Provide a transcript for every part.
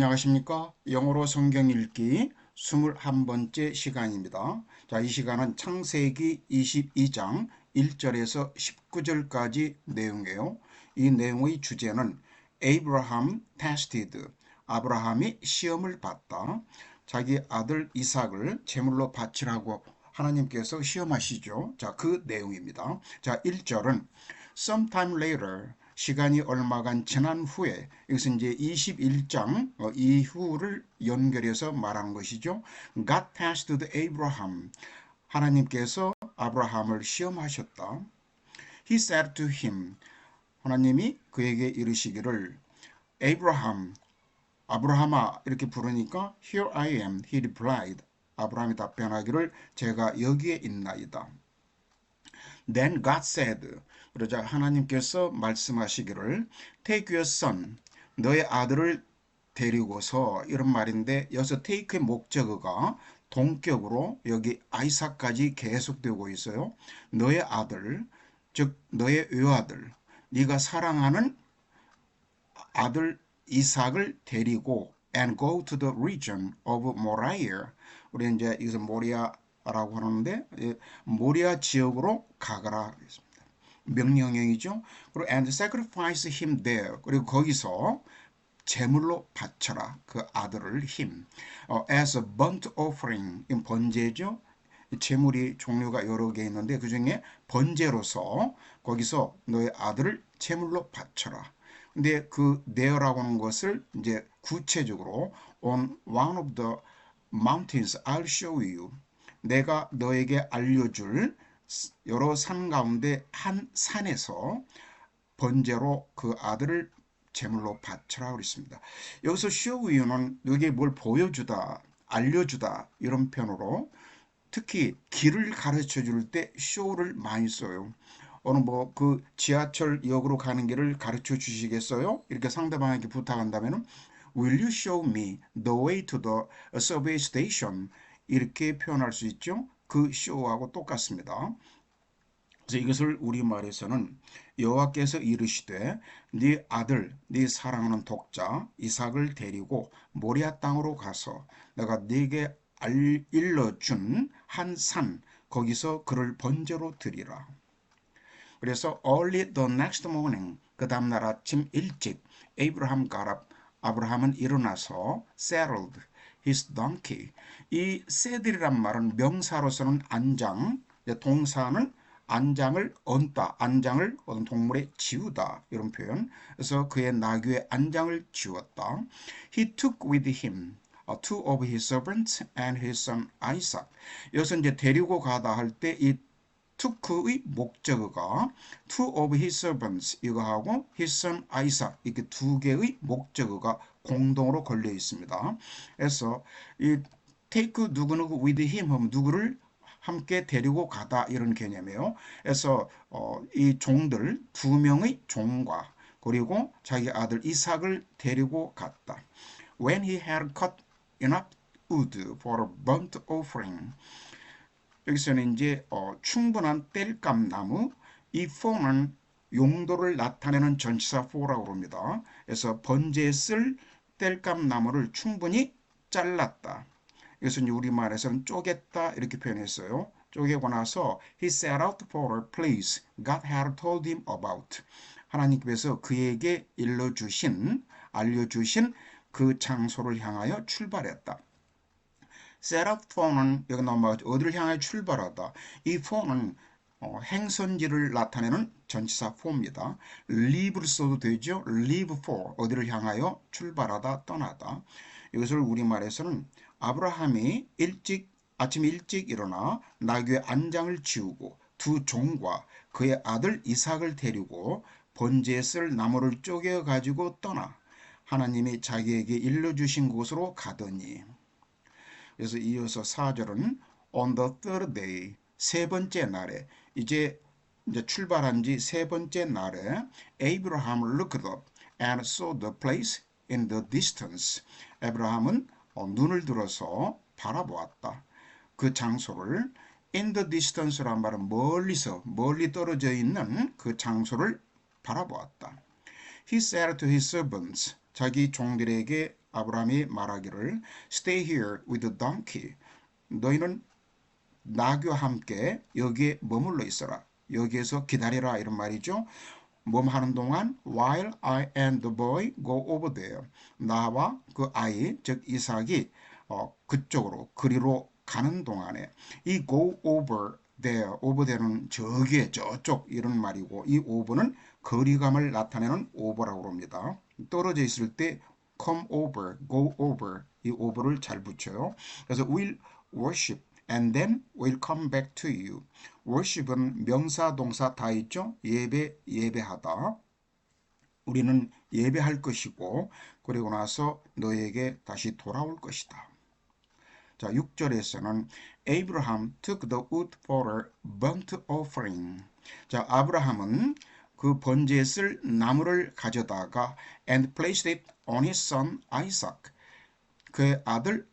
안녕하십니까? 영어로 성경 읽기 21번째 시간입니다. 자, 이 시간은 창세기 22장 1절에서 19절까지 내용이에요. 이 내용의 주제는 Abraham tested. 아브라함이 시험을 봤다. 자기 아들 이삭을 제물로 바치라고 하나님께서 시험하시죠. 자, 그 내용입니다. 자, 1절은 sometime later 시간이 얼마간 지난 후에 이것은 이제 21장 어, 이후를 연결해서 말하는 것이죠. God tested Abraham. 하나님께서 아브라함을 시험하셨다. He said to him. 하나님이 그에게 이르시기를 Abraham, 아브라함아 이렇게 부르니까 Here I am, he replied. 아브라함이 답변하기를 제가 여기에 있나이다. Then God said, 그러자 하나님께서 말씀하시기를 Take your son, 너의 아들을 데리고서 이런 말인데 여기서 take의 목적어가 동격으로 여기 아이삭까지 계속되고 있어요. 너의 아들, 즉 너의 외아들, 네가 사랑하는 아들 이삭을 데리고 and go to the region of Moriah. 우리 이제 여기서 모리아라고 하는데 모리아 지역으로 가거라. 명령형이죠. 그리고 and sacrifice him there. 그리고 거기서 제물로 바쳐라 그 아들을 힘. 어, as a burnt offering 번제죠. 제물이 종류가 여러 개 있는데 그 중에 번제로서 거기서 너의 아들을 제물로 바쳐라. 근데 그 there라고 하는 것을 이제 구체적으로 on one of the mountains I'll show you. 내가 너에게 알려줄 여러 산 가운데 한 산에서 번제로 그 아들을 제물로 바쳐라 그랬습니다. 여기서 you는 여기에 뭘 보여주다, 알려주다 이런 편으로 특히 길을 가르쳐 줄때 show를 많이 써요. 어느 뭐 그 지하철역으로 가는 길을 가르쳐 주시겠어요? 이렇게 상대방에게 부탁한다면 Will you show me the way to the subway station? 이렇게 표현할 수 있죠. 그 show하고 똑같습니다. 그래서 이것을 우리말에서는 여호와께서 이르시되 네 아들 네 사랑하는 독자 이삭을 데리고 모리아 땅으로 가서 내가 네게 일러준 한 산 거기서 그를 번제로 드리라. 그래서 early the next morning 그 다음날 아침 일찍 에이브라함 가랍 아브라함은 일어나서 settled his donkey 이 세들이란 말은 명사로서는 안장 동사는 안장을 얹다, 안장을 어떤 동물에 지우다 이런 표현. 그래서 그의 나귀의 안장을 지웠다. He took with him two of his servants and his son Isaac. 여기서 이제 데리고 가다 할 때 이 took의 목적어가 two of his servants 이거하고 his son Isaac 이렇게 두 개의 목적어가 공동으로 걸려 있습니다. 그래서 이 take 누구누구 with him 하면 누구를 함께 데리고 가다 이런 개념이에요. 그래서 어, 이 종들 두 명의 종과 그리고 자기 아들 이삭을 데리고 갔다. When he had cut enough wood for a burnt offering. 여기서는 이제 어, 충분한 땔감 나무 이 for는 용도를 나타내는 전치사 for라고 합니다. 그래서 번제에 쓸 땔감 나무를 충분히 잘랐다. 이것은 우리말에서는 쪼갰다 이렇게 표현했어요. 쪼개고 나서 he set out for a place God had told him about. 하나님께서 그에게 일러주신 알려주신 그 장소를 향하여 출발했다. set out for는 여기 나오면 어디를 향하여 출발하다. 이 for는 어, 행선지를 나타내는 전치사 for입니다. leave를 써도 되죠. leave for 어디를 향하여 출발하다 떠나다. 이것을 우리말에서는 아브라함이 일찍 아침 일찍 일어나 나귀의 안장을 지우고 두 종과 그의 아들 이삭을 데리고 번제에 쓸 나무를 쪼개 가지고 떠나 하나님이 자기에게 일러주신 곳으로 가더니 그래서 이어서 4절은 on the third day 세 번째 날에 이제 이제 출발한 지 세 번째 날에 Abraham looked up and saw the place in the distance. 에브라함은 어, 눈을 들어서 바라보았다. 그 장소를 in the distance란 말은 멀리서 멀리 떨어져 있는 그 장소를 바라보았다. He said to his servants 자기 종들에게 아브라함이 말하기를 stay here with the donkey. 너희는 나귀와 함께 여기에 머물러 있어라. 여기에서 기다리라 이런 말이죠. 몸 하는 동안 while I and the boy go over there. 나와 그 아이 즉 이삭이 어, 그쪽으로 그리로 가는 동안에 이 go over there, over there는 저기에 저쪽 이런 말이고 이 over는 거리감을 나타내는 over라고 합니다. 떨어져 있을 때 come over, go over 이 over를 잘 붙여요. 그래서 we'll worship and then we'll come back to you. worship은 명사 동사 다 있죠. 예배 예배하다. 우리는 예배할 것이고 그리고 나서 너에게 다시 돌아올 것이다. 자, 6절에서는 Abraham took the wood for a burnt offering. 자, 아브라함은 그 번제에 쓸 나무를 가져다가 and placed it on his son Isaac. 그의 아들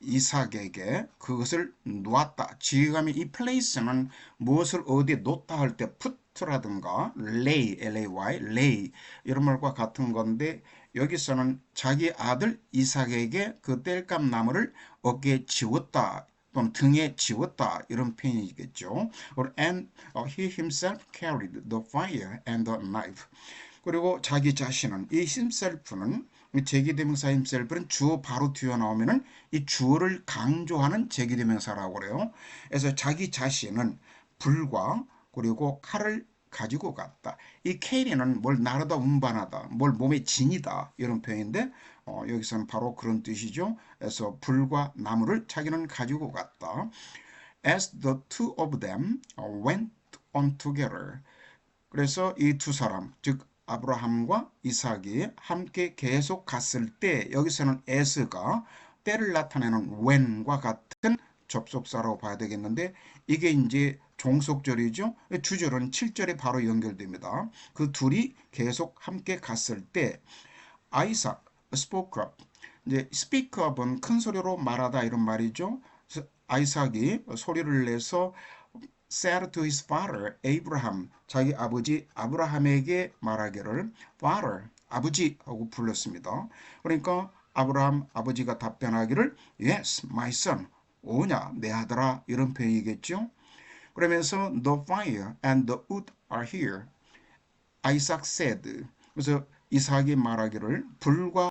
이삭에게 그것을 놓았다. 지금이 이 place는 무엇을 어디에 놓다 할 때 put라든가 lay, lay, lay 이런 말과 같은 건데 여기서는 자기 아들 이삭에게 그 땔감 나무를 어깨에 지웠다 또는 등에 지웠다 이런 표현이겠죠. And he himself carried the fire and the knife. 그리고 자기 자신은 이 himself는 제기대명사 himself는 주어 바로 뒤에 나오면은 이 주어를 강조하는 제기대명사라고 그래요. 그래서 자기 자신은 불과 그리고 칼을 가지고 갔다. 이 캐리는 뭘 나르다 운반하다, 뭘 몸에 지니다 이런 표현인데 어, 여기서는 바로 그런 뜻이죠. 그래서 불과 나무를 자기는 가지고 갔다. As the two of them went on together. 그래서 이 두 사람, 즉 아브라함과 이삭이 함께 계속 갔을 때 여기서는 as가 때를 나타내는 when과 같은 접속사라고 봐야 되겠는데 이게 이제 종속절이죠. 주절은 7절에 바로 연결됩니다. 그 둘이 계속 함께 갔을 때 아이삭 spoke up. 이제 speak up은 큰 소리로 말하다 이런 말이죠. 아이삭이 소리를 내서 said to his father Abraham 자기 아버지 아브라함에게 말하기를 father 아버지 하고 불렀습니다. 그러니까 아브라함 아버지가 답변하기를 yes my son 오냐 내 아들아 이런 표현이겠죠. 그러면서 the fire and the wood are here. Isaac said. 그래서 이삭이 말하기를 불과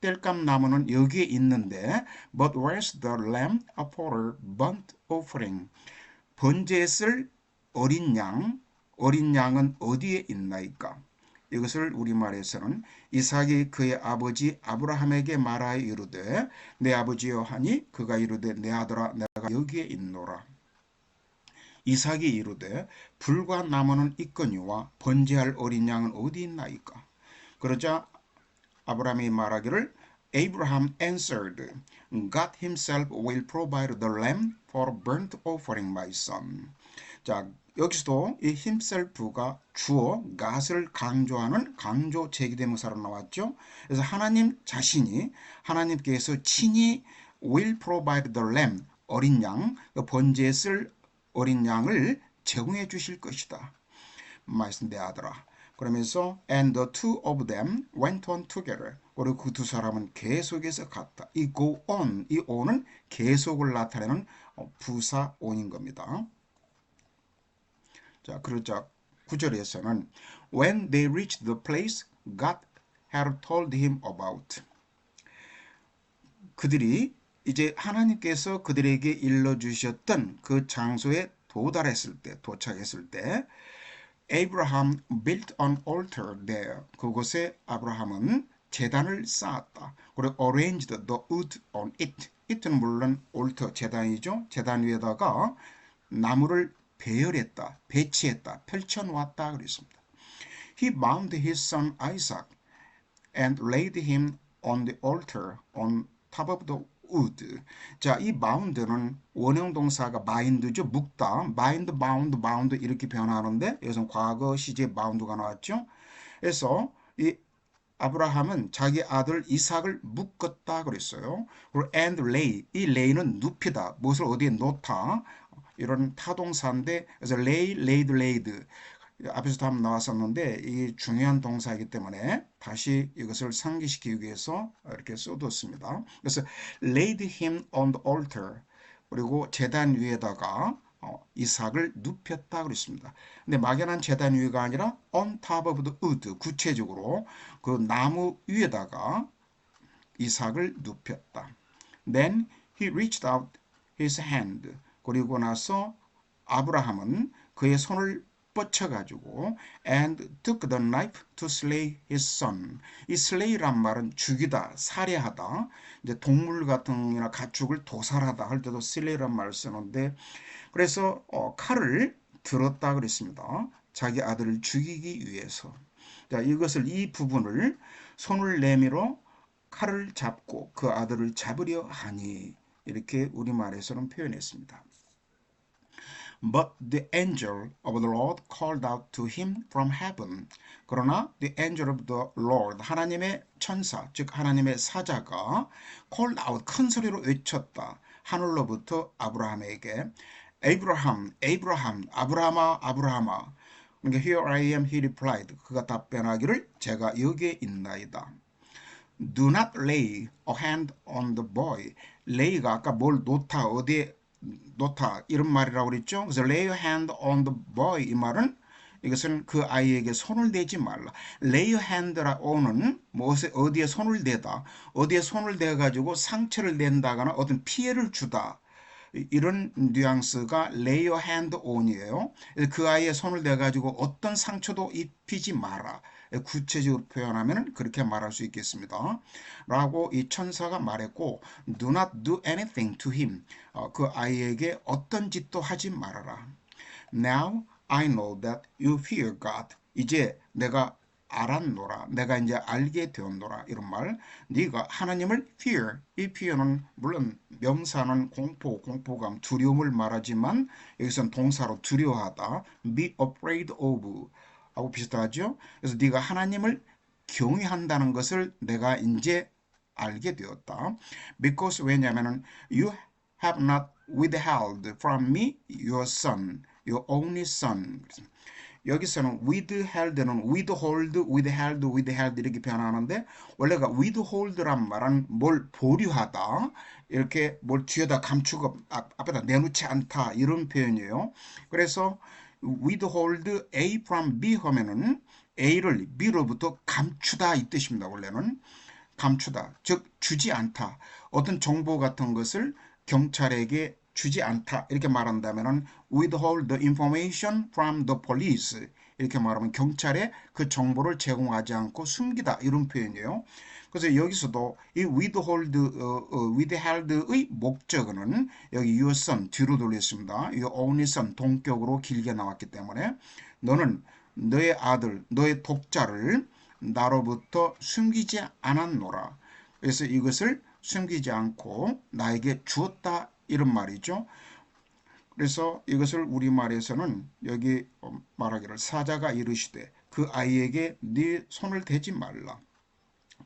땔감 나무는 여기에 있는데 but where's the lamb for burnt offering? 번제에 쓸 어린 양, 어린 양은 어디에 있나이까? 이것을 우리말에서는 이삭이 그의 아버지 아브라함에게 말하여 이르되 내 아버지여 하니 그가 이르되 내 아들아 내가 여기에 있노라. 이삭이 이르되 불과 나무는 있거니와 번제할 어린 양은 어디 있나이까? 그러자 아브라함이 말하기를 Abraham answered, God himself will provide the lamb for burnt offering, my son. 자, 여기서도 이 himself가 주어 god을 강조하는 강조 제기대명사로 나왔죠. 그래서 하나님 자신이 하나님께서 친히 will provide the lamb 어린 양 번제에 쓸 어린 양을 제공해 주실 것이다. 말씀 내 아들아. 그러면서 and the two of them went on together. 그리고 그 두 사람은 계속해서 갔다. 이 go on, 이 on은 계속을 나타내는 부사 on인 겁니다. 자, 그러자 9절에서는 when they reached the place God had told him about. 그들이 이제 하나님께서 그들에게 일러 주셨던 그 장소에 도달했을 때, 도착했을 때, Abraham built an altar there. 그곳에 아브라함은 재단을 쌓았다. 그리고 arranged the wood on it. it는 물론 altar 재단이죠. 재단 위에다가 나무를 배열했다, 배치했다, 펼쳐놓았다 그랬습니다. He bound his son Isaac and laid him on the altar on top of the wood. 자, 이 bound는 원형 동사가 bind죠. 묶다. bind, bound, bound 이렇게 변하는데 여기서 과거 시제 bound가 나왔죠. 그래서 이 아브라함은 자기 아들 이삭을 묶었다 그랬어요. 그리고 and lay, 이 lay는 눕히다, 무엇을 어디에 놓다 이런 타동사인데 그래서 lay, laid, laid 앞에서도 한번 나왔었는데 이 중요한 동사이기 때문에 다시 이것을 상기시키기 위해서 이렇게 써뒀습니다. 그래서 laid him on the altar 그리고 재단 위에다가 어, 이삭을 눕혔다 그랬습니다. 근데 막연한 재단 위가 아니라 on top of the wood 구체적으로 그 나무 위에다가 이삭을 눕혔다. Then he reached out his hand. 그리고 나서 아브라함은 그의 손을 뻗쳐가지고 and took the knife to slay his son. 이 slay란 말은 죽이다, 살해하다. 이제 동물 같은 이나 가축을 도살하다 할 때도 slay란 말을 쓰는데 그래서 어, 칼을 들었다 그랬습니다. 자기 아들을 죽이기 위해서. 자, 이것을 이 부분을 손을 내밀어 칼을 잡고 그 아들을 잡으려 하니 이렇게 우리말에서는 표현했습니다. But the angel of the Lord called out to him from heaven. 그러나 the angel of the Lord 하나님의 천사 즉 하나님의 사자가 called out 큰 소리로 외쳤다. 하늘로부터 아브라함에게 에이브라함 에이브라함 아브라함아 아브라함아 그러니까 here I am he replied 그가 답변하기를 제가 여기에 있나이다. Do not lay a hand on the boy. lay가 아까 뭘 놓다 어디에 놓다 이런 말이라고 그랬죠. 그래서 lay your hand on the boy 이 말은 이것은 그 아이에게 손을 대지 말라. lay your hand라고는 무엇에 어디에 손을 대다, 어디에 손을 대 가지고 상처를 낸다거나 어떤 피해를 주다. 이런 뉘앙스가 lay your hand on이에요. 그 아이의 손을 대 가지고 어떤 상처도 입히지 마라. 구체적으로 표현하면 그렇게 말할 수 있겠습니다. 라고 이 천사가 말했고 do not do anything to him. 어, 그 아이에게 어떤 짓도 하지 말아라. Now I know that you fear God. 이제 내가 알았노라. 내가 이제 알게 되었노라. 이런 말. 네가 하나님을 fear. 이 표현은 물론 명사는 공포, 공포감, 두려움을 말하지만 여기서는 동사로 두려워하다. be afraid of. 하고 비슷하죠. 그래서 네가 하나님을 경외한다는 것을 내가 이제 알게 되었다. Because 왜냐하면 you have not withheld from me your son, your only son. 여기서는 withheld는 withhold, withheld, withheld 이렇게 표현하는데 원래가 withhold란 말은 뭘 보류하다 이렇게 뭘 뒤에다 감추고 앞 에다 내놓지 않다 이런 표현이에요. 그래서 withhold A from B 하면은 A를 B로부터 감추다 이 뜻입니다. 원래는 감추다. 즉 주지 않다. 어떤 정보 같은 것을 경찰에게 주지 않다. 이렇게 말한다면은 withhold the information from the police. 이렇게 말하면 경찰에 그 정보를 제공하지 않고 숨기다 이런 표현이에요. 그래서 여기서도 이 withhold, 어, 어, withheld의 목적은 여기 son 뒤로 돌렸습니다. your only son 동격으로 길게 나왔기 때문에 너는 너의 아들, 너의 독자를 나로부터 숨기지 않았노라. 그래서 이것을 숨기지 않고 나에게 주었다 이런 말이죠. 그래서 이것을 우리말에서는 여기 말하기를 사자가 이르시되 그 아이에게 네 손을 대지 말라.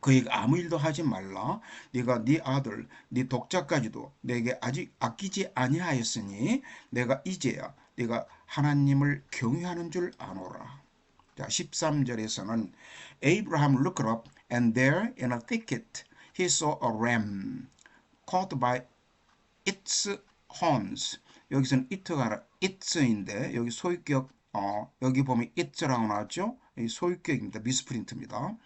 그에게 아무 일도 하지 말라. 네가 네 아들, 네 독자까지도 내게 아직 아끼지 아니하였으니 내가 이제야 네가 하나님을 경외하는 줄 아노라. 자, 13절에서는 Abraham looked up and there in a thicket he saw a ram caught by its horns. 여기서는 it가 it인데 여기 소유격 어, 여기 보면 it라고 나왔죠? 이 소유격입니다. 미스프린트입니다.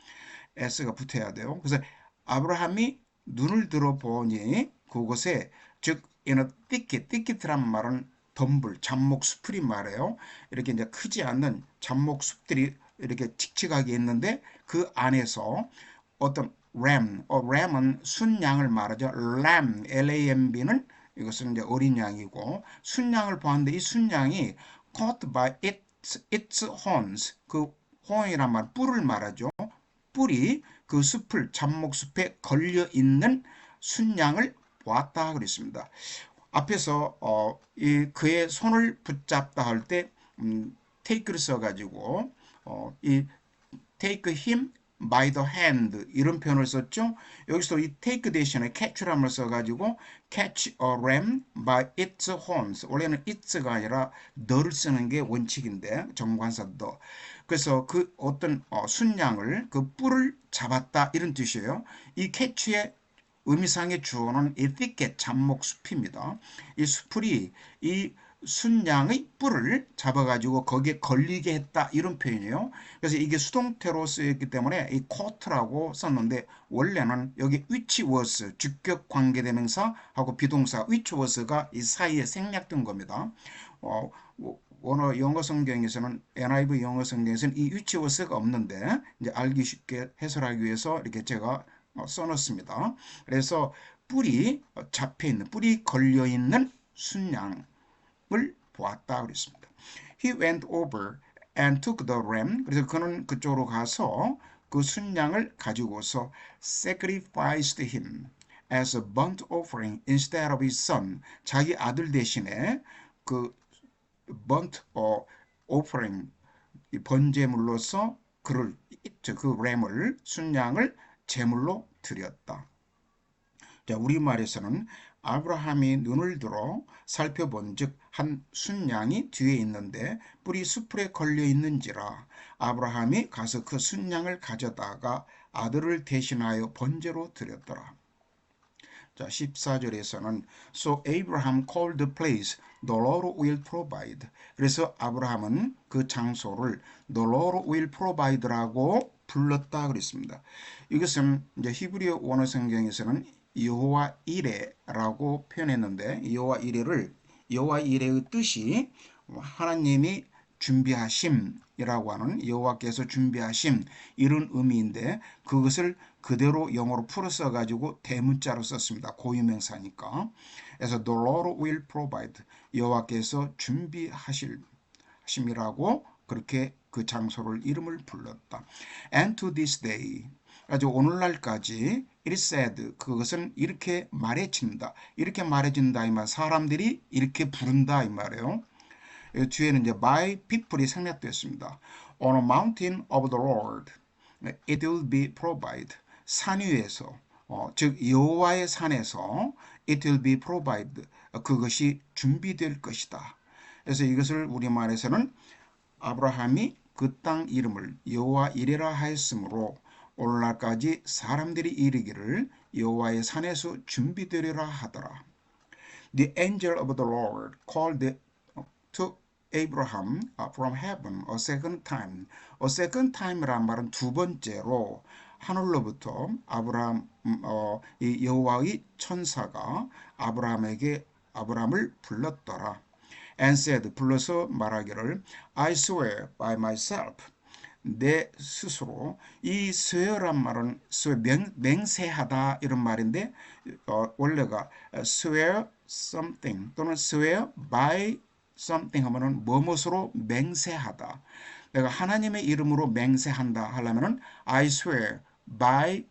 s가 붙어야 돼요. 그래서 아브라함이 눈을 들어 보니 그곳에 즉 a thicket, thicket란 말은 덤불, 잡목 숲이 말해요. 이렇게 이제 크지 않는 잡목 숲들이 이렇게 칙칙하게 있는데 그 안에서 어떤 ram, 어, ram은 순양을 말하죠. lamb, L-A-M-B는 이것은 이제 어린 양이고 순양을 보았는데 이 순양이 caught by its, its horns, 그 horn이란 말, 뿔을 말하죠. 뿔이 그 숲을 잡목숲에 걸려 있는 순양을 보았다 그랬습니다. 앞에서 어, 이 그의 손을 붙잡다 할때 음, take를 써가지고 어, 이 take him by the hand 이런 표현을 썼죠. 여기서 이 take 대신에 catch람을 써가지고 catch a ram by its horns. 원래는 it's가 아니라 the를 쓰는 게 원칙인데 정관사 the. 그래서 그 어떤 어, 순양을 그 뿔을 잡았다 이런 뜻이에요. 이 catch의 의미상의 주어는 이 thicket 잡목 숲입니다. 이 숲이 이 순양의 뿔을 잡아가지고 거기에 걸리게 했다 이런 표현이에요. 그래서 이게 수동태로 쓰였기 때문에 이 court라고 썼는데 원래는 여기 which was 주격 관계대명사하고 비동사 which was가 이 사이에 생략된 겁니다. 어, 원어 영어 성경에서는 NIV 영어 성경에서는 이 which was가 없는데 이제 알기 쉽게 해설하기 위해서 이렇게 제가 어, 써놓습니다. 그래서 뿔이 잡혀 있는 뿔이 걸려 있는 순양 을 보았다 그랬습니다. He went over and took the ram. 그래서 그는 그쪽으로 가서 그 순양을 가지고서 sacrificed him as a burnt offering instead of his son. 자기 아들 대신에 그 burnt offering 번제물로서 그를 그 램을 순양을 제물로 드렸다. 자, 우리말에서는 아브라함이 눈을 들어 살펴본 즉 한 순양이 뒤에 있는데 뿔이 수풀에 걸려 있는지라 아브라함이 가서 그 순양을 가져다가 아들을 대신하여 번제로 드렸더라. 자, 14절에서는 So Abraham called the place The Lord will provide. 그래서 아브라함은 그 장소를 The Lord will provide라고 불렀다 그랬습니다. 이것은 이제 히브리어 원어 성경에서는 여호와 이레라고 표현했는데 여호와 이레를 여호와 이레의 뜻이 하나님이 준비하심이라고 하는 여호와께서 준비하심 이런 의미인데 그것을 그대로 영어로 풀어서 가지고 대문자로 썼습니다. 고유명사니까. 그래서 the Lord will provide 여호와께서 준비하실 하심이라고 그렇게 그 장소를 이름을 불렀다. And to this day 아주 오늘날까지 it said 그것은 이렇게 말해진다. 이렇게 말해진다 이 말. 사람들이 이렇게 부른다 이 말이에요. 뒤에는 이제 by people이 생략됐습니다. On a mountain of the Lord it will be provided. 산 위에서 어, 즉 여호와의 산에서 it will be provided. 그것이 준비될 것이다. 그래서 이것을 우리말에서는 아브라함이 그 땅 이름을 여호와 이레라 하였으므로 오늘날까지 사람들이 이르기를 여호와의 산에서 준비되리라 하더라. The angel of the Lord called to Abraham from heaven a second time. A second time란 말은 두 번째로 하늘로부터 아브라함 어, 이 여호와의 천사가 아브라함에게 아브라함을 불렀더라. And said 불러서 말하기를 I swear by myself 내 스스로 이 swear란 말은 맹, 맹세하다 이런 말인데 어, 원래가 swear something 또는 swear by something 하면은 뭐뭇으로 맹세하다. 내가 하나님의 이름으로 맹세한다 하려면은 I swear by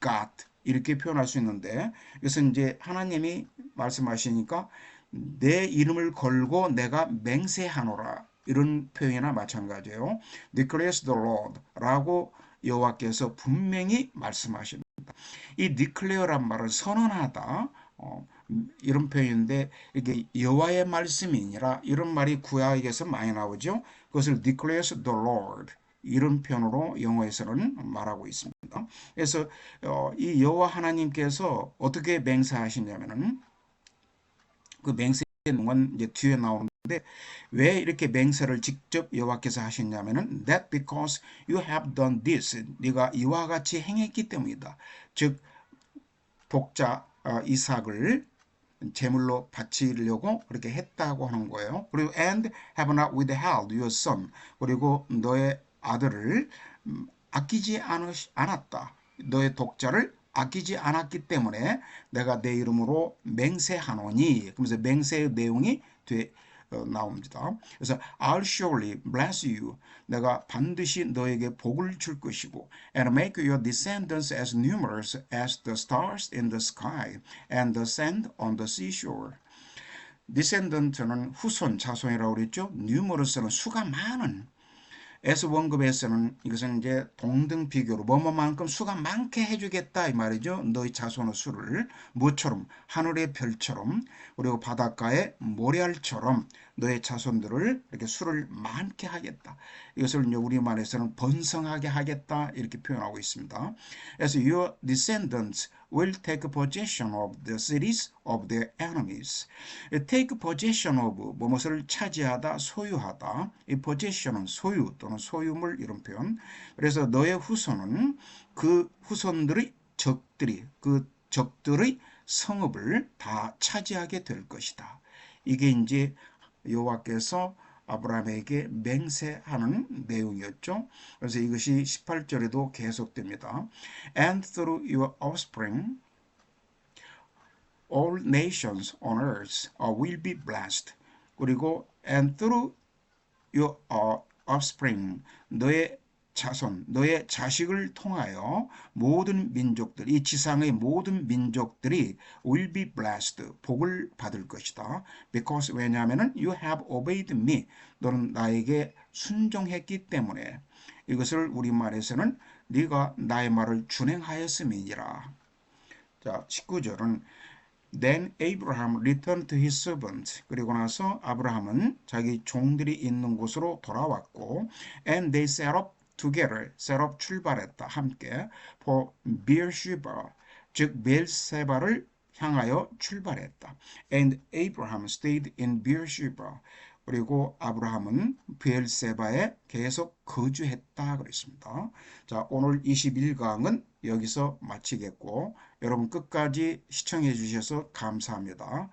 God 이렇게 표현할 수 있는데 이것은 이제 하나님이 말씀하시니까 내 이름을 걸고 내가 맹세하노라 이런 표현이나 마찬가지예요. Declares the Lord 라고 여호와께서 분명히 말씀하십니다. 이 declare란 말은 선언하다 어, 이런 표현인데 이게 여호와의 말씀이 아니라 이런 말이 구약에서 많이 나오죠. 그것을 declares the Lord 이런 표현으로 영어에서는 말하고 있습니다. 그래서 어, 이 여호와 하나님께서 어떻게 맹세하시냐면은 그 맹세는 건 이제 뒤에 나오는 근데 왜 이렇게 맹세를 직접 여호와께서 하셨냐면은 that because you have done this 네가 이와 같이 행했기 때문이다. 즉 독자 어, 이삭을 제물로 바치려고 그렇게 했다고 하는 거예요. 그리고 and have not withheld your son 그리고 너의 아들을 음, 아끼지 않았다. 너의 독자를 아끼지 않았기 때문에 내가 내 이름으로 맹세하노니 그러면서 맹세의 내용이 뒤에 나옵니다. 그래서 I'll surely bless you. 내가 반드시 너에게 복을 줄 것이고 and make your descendants as numerous as the stars in the sky and the sand on the seashore. descendant는 후손, 자손이라고 그랬죠. numerous는 수가 많은 S 원급에서는 이것은 이제 동등 비교로 뭐뭐만큼 수가 많게 해주겠다 이 말이죠. 너희 자손의 수를 무처럼 하늘의 별처럼 그리고 바닷가의 모래알처럼 너의 자손들을 이렇게 수를 많게 하겠다. 이것을 이제 우리말에서는 번성하게 하겠다 이렇게 표현하고 있습니다. 그래서 your descendants will take possession of the cities of their enemies. take possession of 무엇을 차지하다, 소유하다. 이 possession은 소유 또는 소유물 이런 표현. 그래서 너의 후손은 그 후손들의 적들이 그 적들의 성읍을 다 차지하게 될 것이다. 이게 이제 여호와께서 아브라함에게 맹세하는 내용이었죠. 그래서 이것이 18절에도 계속됩니다. And through your offspring all nations on earth will be blessed. 그리고 and through your offspring 너의 자손, 너의 자식을 통하여 모든 민족들, 이 지상의 모든 민족들이 will be blessed, 복을 받을 것이다. Because 왜냐하면 you have obeyed me, 너는 나에게 순종했기 때문에 이것을 우리말에서는 네가 나의 말을 준행하였음이니라. 자, 19절은 Then Abraham returned to his servants. 그리고 나서 아브라함은 자기 종들이 있는 곳으로 돌아왔고 and they set up together, set up 출발했다. 함께 for Beersheba, 즉 벨세바를 향하여 출발했다. And Abraham stayed in Beersheba. 그리고 아브라함은 베엘세바에 계속 거주했다 그랬습니다. 자, 오늘 21강은 여기서 마치겠고 여러분 끝까지 시청해 주셔서 감사합니다.